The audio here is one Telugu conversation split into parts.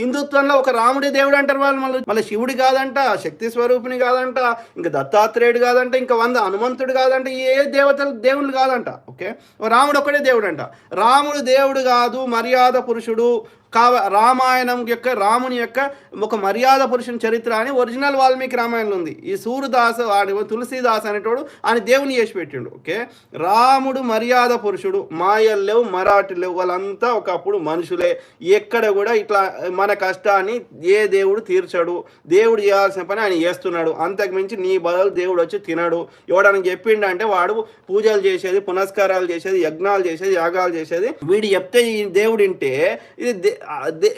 హిందుత్వంలో ఒక రాముడి దేవుడు అంటారు వాళ్ళు. మళ్ళీ మళ్ళీ శివుడి కాదంట శక్తి స్వరూపిణి కాదంట ఇంకా దత్తాత్రేయుడు కాదంట ఇంకా వంద హనుమంతుడు కాదంట ఏ దేవతలు దేవుళ్ళు కాదంట. ఓకే? రాముడు ఒకటే దేవుడు అంట రాముడు దేవుడు కాదు మర్యాద పురుషుడు కావ రామాయణం యొక్క రాముని యొక్క ఒక మర్యాద పురుషుని చరిత్ర అని ఒరిజినల్ వాల్మీకి రామాయణంలో ఉంది. ఈ సూర్యదాస్ వాడి తులసీదాస్ అనేటోడు ఆయన దేవుని చేసి పెట్టిండు. ఓకే? రాముడు మర్యాద పురుషుడు మాయలు లేవు మరాఠీలు లేవు వాళ్ళంతా ఒకప్పుడు మనుషులే. ఎక్కడ కూడా ఇట్లా మన కష్టాన్ని ఏ దేవుడు తీర్చడు. దేవుడు చేయాల్సిన పని ఆయన చేస్తున్నాడు. అంతకు మించి నీ బదులు దేవుడు వచ్చి తినడు. ఎవడని చెప్పిండంటే వాడు పూజలు చేసేది పునస్కారాలు చేసేది యజ్ఞాలు చేసేది యాగాలు చేసేది. వీడు చెప్తే ఈ దేవుడింటే ఇది దే-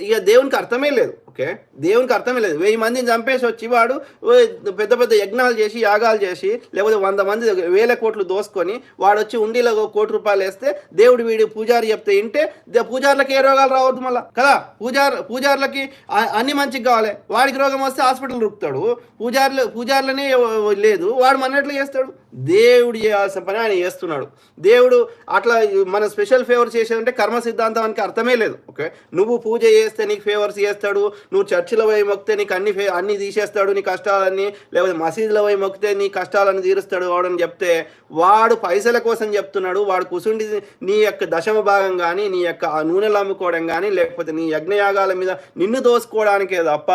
ఇక దేవునికి అర్థమే లేదు ఓకే? దేవునికి అర్థమే లేదు. వెయ్యి మందిని చంపేసి వచ్చి వాడు పెద్ద పెద్ద యజ్ఞాలు చేసి యాగాలు చేసి లేకపోతే వంద మంది వేల కోట్లు దోసుకొని వాడు వచ్చి ఉండిలో కోటి రూపాయలు వేస్తే దేవుడు వీడి పూజారి చెప్తే వింటే పూజార్లకి ఏ రోగాలు రావద్దు మళ్ళా? కదా? పూజార్ పూజార్లకి అన్ని మంచిగా కావాలి. వాడికి రోగం వస్తే హాస్పిటల్ రుక్తాడు పూజార్లు పూజార్లనే లేదు. వాడు మనట్లు చేస్తాడు. దేవుడు చేయాల్సిన పని ఆయన చేస్తున్నాడు. దేవుడు అట్లా మన స్పెషల్ ఫేవర్ చేసేదంటే కర్మ సిద్ధాంతానికి అర్థమే లేదు ఓకే? నువ్వు పూజ చేస్తే నీకు ఫేవర్స్ చేస్తాడు నువ్వు చర్చిలో పోయి మొక్కితే నీకు అన్ని ఫే అన్ని తీసేస్తాడు నీ కష్టాలన్నీ లేకపోతే మసీదులో పోయి మొక్కితే నీ కష్టాలను తీరుస్తాడు వాడని చెప్తే వాడు పైసల కోసం చెప్తున్నాడు వాడు కుసుండి నీ యొక్క దశమ భాగం కానీ నీ యొక్క నూనెలు అమ్ముకోవడం కానీ లేకపోతే నీ యజ్ఞయాగాల మీద నిన్ను దోసుకోవడానికే తప్ప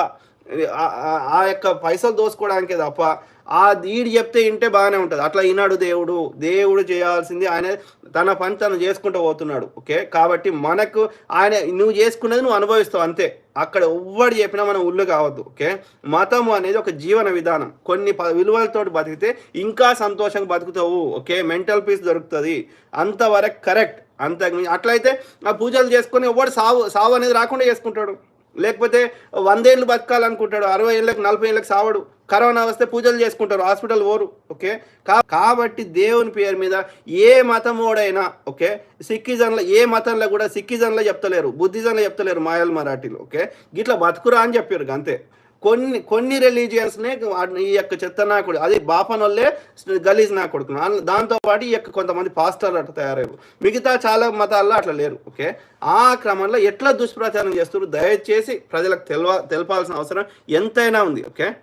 ఆ- యొక్క పైసలు దోసుకోవడానికే తప్ప ఆ దీడి చెప్తే వింటే బాగానే ఉంటుంది. అట్లా ఈనాడు దేవుడు దేవుడు చేయాల్సింది ఆయన తన పని తను చేసుకుంటూ పోతున్నాడు ఓకే? కాబట్టి మనకు ఆయన నువ్వు చేసుకున్నది నువ్వు అనుభవిస్తావు అంతే. అక్కడ ఎవ్వడు చెప్పినా మనం ఉల్లు కావద్దు ఓకే? మతము అనేది ఒక జీవన విధానం. కొన్ని ప- విలువలతోటి బతికితే ఇంకా సంతోషంగా బతుకుతావు ఓకే? మెంటల్ పీస్ దొరుకుతుంది. అంతవరకు కరెక్ట్. అంత అట్లయితే ఆ పూజలు చేసుకొని ఎవడు సావు సావు అనేది రాకుండా చేసుకుంటాడు. లేకపోతే వందేళ్ళు బతకాలనుకుంటాడు అరవై ఏళ్ళకి నలభై ఏళ్ళకి సావడు. కరోనా వస్తే పూజలు చేసుకుంటారు హాస్పిటల్ పోరు ఓకే? కా కాబట్టి దేవుని పేరు మీద ఏ మతమోడైనా ఓకే? సిక్కిజన్లో ఏ మతంలో కూడా సిక్కిజన్లో చెప్తలేరు బుద్ధిజన్లో చెప్తలేరు మాయల్ మరాఠీలు ఓకే? గిట్లా బతుకురా అని చెప్పారు అంతే కొన్ని కొన్ని రిలీజియన్స్నే ఈ యొక్క చెత్త నాకుడు. అది బాపనోళ్ళే గలీజ్ నా కొడుకు. దాంతోపాటు ఈ యొక్క కొంతమంది పాస్టర్లు అట్లా తయారయ్యారు. మిగతా చాలా మతాల్లో అట్లా లేరు. ఓకే? ఆ క్రమంలో ఎట్లా దుష్ప్రచారం చేస్తున్నారు దయచేసి ప్రజలకు తెలవ తెలపాల్సిన అవసరం ఎంతైనా ఉంది. ఓకే?